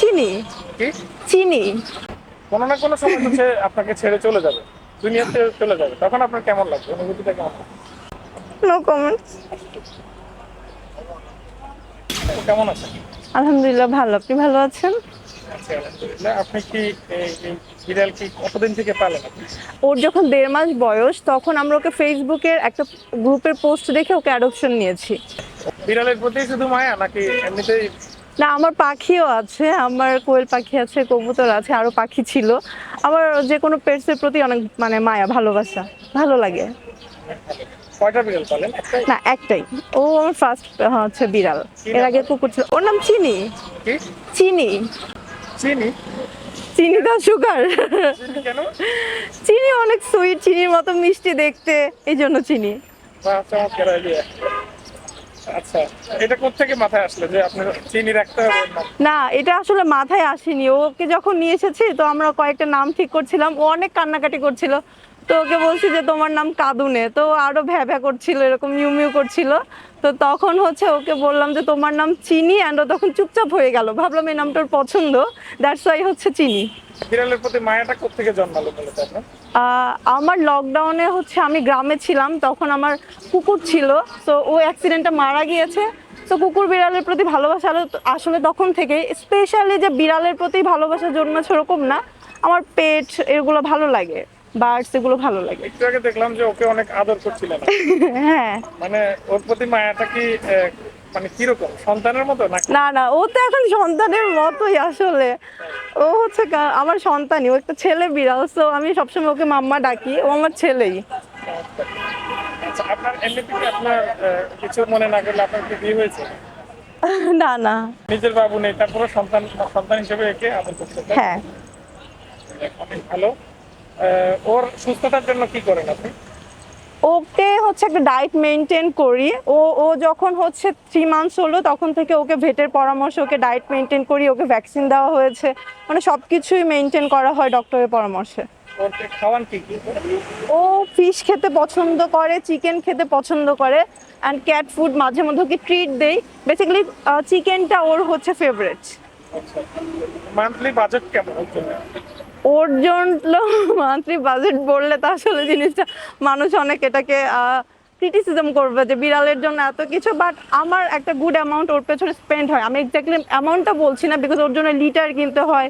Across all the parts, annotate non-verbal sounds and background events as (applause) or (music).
চিনি? কি? চিনি। কোনো না কোনো সময় হচ্ছে আপনাকে ছেড়ে চলে যাবে। দুনিয়াতে চলে যাবে। তখন আপনার কেমন লাগবে? অনুভূতিটা কেমন? নো কমেন্টস কেমন আছেন? আলহামদুলিল্লাহ ভালো। আপনি ভালো আছেন? আচ্ছা আপনি কি বিড়াল কি কতদিন থেকে পালেন ওর যখন দেড় মাস বয়স তখন আমরা ওকে ফেসবুকের একটা গ্রুপের পোস্ট দেখে ওকে অ্যাডপশন নিয়েছি। বিড়ালের প্রতি শুধু মায়া নাকি এমনিতেই না আমার পাখিও আছে আমার কোয়েল পাখি আছে কবুতর আছে আরও পাখি ছিল। আমার যে কোনো পেটসের প্রতি অনেক মানে মায়া ভালোবাসা ভালো লাগে। না একটাই। ও আমার ফার্স্ট হচ্ছে বিড়াল। এর আগে কুকুর ছিল। ওর নাম চিনি। চিনি। চিনি? চিনি দা সুগার। চিনি অনেক সুইট চিনির মতো মিষ্টি দেখতে এই জন্য চিনি। আচ্ছা না, এটা আসলে মাথায় আসেনি। ওকে যখন নিয়ে এসেছি, তো আমরা কয়েকটা নাম ঠিক করছিলাম। ও অনেক কান্নাকাটি করছিল। তো ওকে বলছি যে তোমার নাম কাদুনে। তো আরও ভ্যা ভ্যা করছিল এরকম মিউ মিউ করছিল। তো তখন হচ্ছে ওকে বললাম যে তোমার নাম চিনি অ্যান্ড ও তখন চুপচাপ হয়ে গেল। ভাবলাম এই নামটার পছন্দ দ্যাটস ওয়াই হচ্ছে চিনি। বিড়ালের প্রতি মায়াটা কোথেকে জন্মালো আপনার? আমার লকডাউনে হচ্ছে আমি গ্রামে ছিলাম তখন আমার কুকুর ছিল। তো ও অ্যাক্সিডেন্টে মারা গিয়েছে। তো কুকুর বিড়ালের প্রতি ভালোবাসা আসলে তখন থেকে স্পেশালি যে বিড়ালের প্রতি ভালোবাসা জন্মেছে ওরকম না। আমার পেট এগুলো ভালো লাগে। বার্ডস এগুলো ভালো লাগে। একটু আগে দেখলাম যে ওকে অনেক আদর করছিলেন। (laughs) হ্যাঁ। মানে ওর প্রতি মায়াটা কি মানে কীরকম? সন্তানের মতো না না ও তো এখন সন্তানের মতোই আসলে। ও হচ্ছে আমার সন্তানই ও একটা ছেলে বিড়াল তো আমি সবসময় ওকে মাম্মা ডাকি ও আমার ছেলেই। আচ্ছা আপনার এমনিতে আপনার কিছু মনে না করলে আপনার কি বিয়ে হয়েছে? (laughs) না না। নিজের বাবু নেই তারপরে সন্তান সন্তান হিসেবে একে আদর করতে হ্যাঁ। অনেক ভালো। ওর সুস্থতার জন্য কি করেন আপনি? ওকে হচ্ছে একটা ডায়েট মেনটেন করি। ও ও যখন হচ্ছে থ্রি মান্থস হলো তখন থেকে ওকে ভেটের পরামর্শ ওকে ডায়েট মেনটেন করি ওকে ভ্যাকসিন দেওয়া হয়েছে। মানে সব কিছুই মেনটেন করা হয় ডক্টরের পরামর্শে। ও ফিশ খেতে পছন্দ করে চিকেন খেতে পছন্দ করে অ্যান্ড ক্যাট ফুড মাঝে মধ্যে ওকে ট্রিট দেই। বেসিক্যালি চিকেনটা ওর হচ্ছে ফেভারিট মান্থলি বাজেট কেমন? ওর জন্য মান্থলি বাজেট বললে তো আসলে জিনিসটা মানুষ অনেক এটাকে ক্রিটিসিজম করবে যে বিড়ালের জন্য এত কিছু বাট আমার একটা গুড অ্যামাউন্ট ওর পেছনে স্পেন্ড হয়। আমি এক্স্যাক্টলি অ্যামাউন্টটা বলছি না বিকজ ওর জন্য লিটার কিনতে হয়।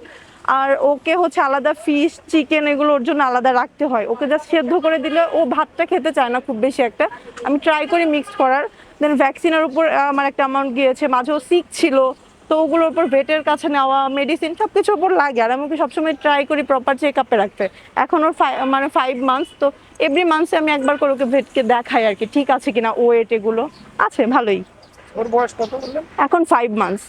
আর ওকে হচ্ছে আলাদা ফিশ চিকেন এগুলো ওর জন্য আলাদা রাখতে হয়। ওকে জাস্ট সেদ্ধ করে দিলে ও ভাতটা খেতে চায় না খুব বেশি একটা। আমি ট্রাই করি মিক্সড করার। দেন ভ্যাকসিনের উপর আমার একটা অ্যামাউন্ট গিয়েছে। মাঝেও সিক ছিল। তো ওগুলোর উপর ভেটের কাছে নেওয়া মেডিসিন সব কিছুর উপর লাগে। আর আমি ওকে সবসময় ট্রাই করি প্রপার চেক আপে রাখতে। এখন ওর মানে ফাইভ মান্থস তো এভরি মান্থসে আমি একবার করে ওকে ভেটকে দেখাই আর কি ঠিক আছে কিনা ওয়েট এগুলো। আছে ভালোই। ওর বয়স কত বললেন এখন ফাইভ মান্থস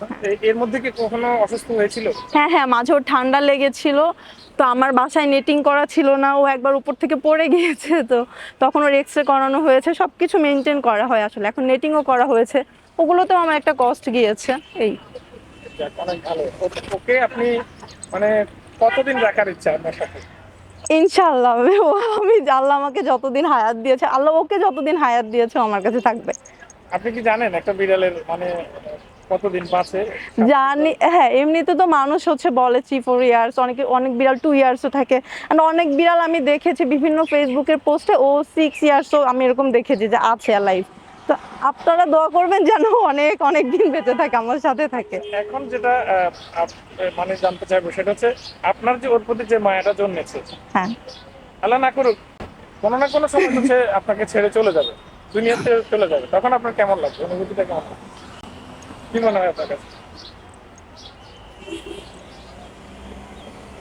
না? এ- এর মধ্যে কি কখনো অসুস্থ হয়েছিল? হ্যাঁ হ্যাঁ মাঝে ওর ঠান্ডা লেগেছিল। তো আমার বাসায় নেটিং করা ছিল না ও একবার উপর থেকে পড়ে গিয়েছে তো। তখন ওর এক্স রে করানো হয়েছে সব কিছু মেনটেন করা হয় আসলে। এখন নেটিংও করা হয়েছে। ওগুলোতেও আমার একটা কস্ট গিয়েছে এই। অনেক ভালো। ওকে আপনি মানে কতদিন রাখার ইচ্ছা আপনার সাথে? আমি আল্লাহ আমাকে যতদিন হায়াত দিয়েছে আল্লাহ ওকে যতদিন হায়াত দিয়েছে আমার কাছে থাকবে। আপনি কি জানেন একটা বিড়ালের মানে কতদিন বাঁচে? জানি হ্যাঁ এমনিতে তো মানুষ হচ্ছে বলে থ্রি ফোর ইয়ার্স অনেকে অনেক বিড়াল টু ইয়ার্সও থাকে। And অনেক বিড়াল আমি দেখেছি বিভিন্ন ফেসবুকের পোস্টে ও সিক্স ইয়ার্সও আমি এরকম দেখেছি যে আছে লাইফ তো আপনারা দোয়া করবেন যেন অনেক অনেক দিন বেঁচে থাকে আমার সাথে থাকে। এখন যেটা মানে জানতে চাইব সেটা হচ্ছে আপনার যে ওর প্রতি যে মায়াটা জন্মেছে হ্যাঁ। আল্লাহ না করুক কোনো না কোনো সময় হচ্ছে আপনাকে ছেড়ে চলে যাবে দুনিয়াতে চলে যাবে। তখন আপনার কেমন লাগবে? অনুভূতিটা কেমন লাগবে? কি মনে হয় আপনার কাছে?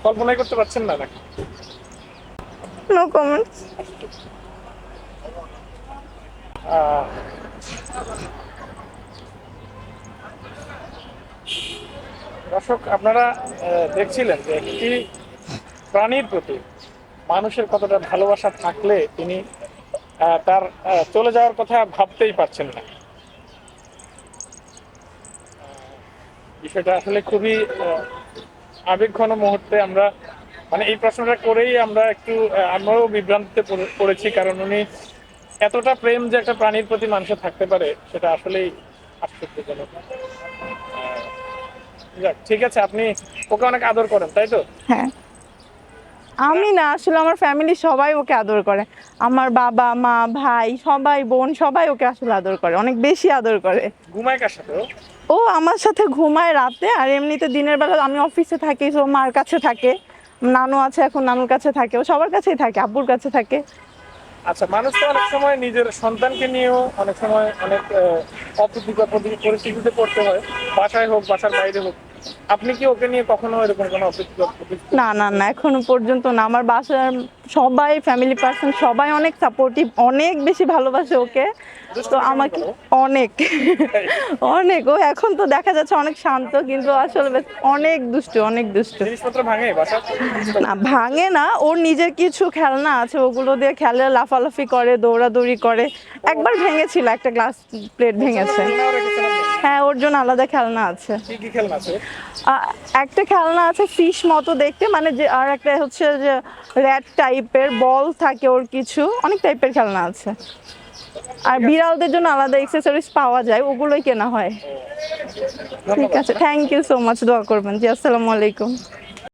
কল্পনাই করতে পারছেন না নাকি? নো কমেন্টস দর্শক, আপনারা দেখছিলেন যে একটি প্রাণীর প্রতি মানুষের কতটা ভালোবাসা থাকলে তিনি তার চলে যাওয়ার কথা ভাবতেই পারছেন না। বিষয়টা আসলে খুবই আবেগঘন মুহূর্তে আমরা মানে এই প্রশ্নটা করেই আমরা একটু আমরাও বিভ্রান্তিতে পড়েছি, কারণ উনি এতটা প্রেম যে একটা প্রাণীর প্রতি মানুষের থাকতে পারে সেটা আসলেই আশ্চর্যজনক। যাক ঠিক আছে আপনি ওকে অনেক আদর করেন তাই তো? হ্যাঁ। আমি না আসলে আমার ফ্যামিলি সবাই ওকে আদর করে। আমার বাবা মা ভাই সবাই বোন সবাই ওকে আসলে আদর করে অনেক বেশি আদর করে। ঘুমায় কার সাথে ও? আমার সাথে ঘুমায় রাতে আর এমনিতে দিনের বেলা আমি অফিসে থাকি তো মার কাছে থাকে। নানু আছে এখন নানুর কাছে থাকে ও সবার কাছেই থাকে আব্বুর কাছে থাকে। আচ্ছা মানুষ তো অনেক সময় নিজের সন্তানকে নিয়েও অনেক সময় অনেক অপ্রতিকর পরিস্থিতিতে পড়তে হয়। বাসায় হোক, বাসার বাইরে হোক। আপনি কি ওকে নিয়ে কখনো এরকম কোনো না না না এখনও পর্যন্ত না। আমার বাসার সবাই ফ্যামিলি পার্সন সবাই অনেক সাপোর্টিভ অনেক বেশি ভালোবাসে ওকে। তো আমাকে অনেক অনেক। ও এখন তো দেখা যাচ্ছে অনেক শান্ত কিন্তু আসলে অনেক দুষ্টু অনেক দুষ্টু। ভাঙে না ভাঙে না। ওর নিজের কিছু খেলনা আছে ওগুলো দিয়ে খেলে লাফালাফি করে দৌড়াদৌড়ি করে। একবার ভেঙেছিল একটা গ্লাস প্লেট ভেঙেছে। আপনি? হ্যাঁ ওর জন্য আলাদা খেলনা আছে। কি কি খেলনা আছে? একটা খেলনা আছে ফিশ মতো দেখতে মানে যে আর একটা হচ্ছে যে র্যাট টাইপের বল থাকে ওর কিছু অনেক টাইপের খেলনা আছে। আর বিড়ালদের জন্য আলাদা এক্সেসরিজ পাওয়া যায় ওগুলোই কেনা হয়। ঠিক আছে থ্যাংক ইউ সো মাচ দোয়া করবেন। জি আসসালামু আলাইকুম।